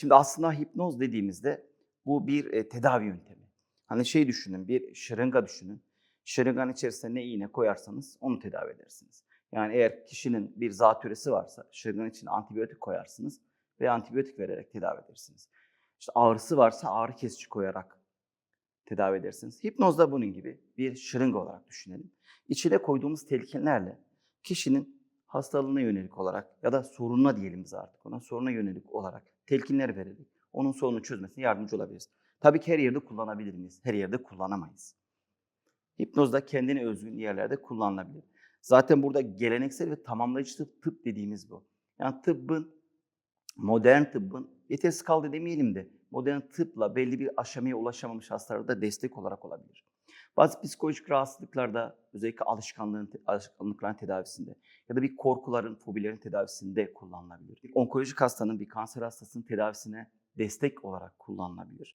Şimdi aslında hipnoz dediğimizde bu bir tedavi yöntemi. Hani şey düşünün, bir şırınga düşünün. Şırınganın içerisine ne iğne koyarsanız onu tedavi edersiniz. Yani eğer kişinin bir zatürresi varsa şırınganın içine antibiyotik koyarsınız ve antibiyotik vererek tedavi edersiniz. İşte ağrısı varsa ağrı kesici koyarak tedavi edersiniz. Hipnoz da bunun gibi bir şırınga olarak düşünelim. İçine koyduğumuz telkinlerle kişinin hastalığına yönelik olarak ya da sorununa diyelim biz artık ona soruna yönelik olarak telkinler vererek onun sorununu çözmesine yardımcı olabiliriz. Tabii ki her yerde kullanabilir miyiz? Her yerde kullanamayız. Hipnoz da kendine özgün yerlerde kullanılabilir. Zaten burada geleneksel ve tamamlayıcı tıp, tıp dediğimiz bu. Yani tıbbın, modern tıbbın, yetersiz kaldı demeyelim de modern tıpla belli bir aşamaya ulaşamamış hastalara da destek olarak olabilir. Bazı psikolojik rahatsızlıklarda özellikle alışkanlığın, alışkanlıkların tedavisinde ya da bir korkuların, fobilerin tedavisinde kullanılabilir. Bir onkolojik hastanın, bir kanser hastasının tedavisine destek olarak kullanılabilir.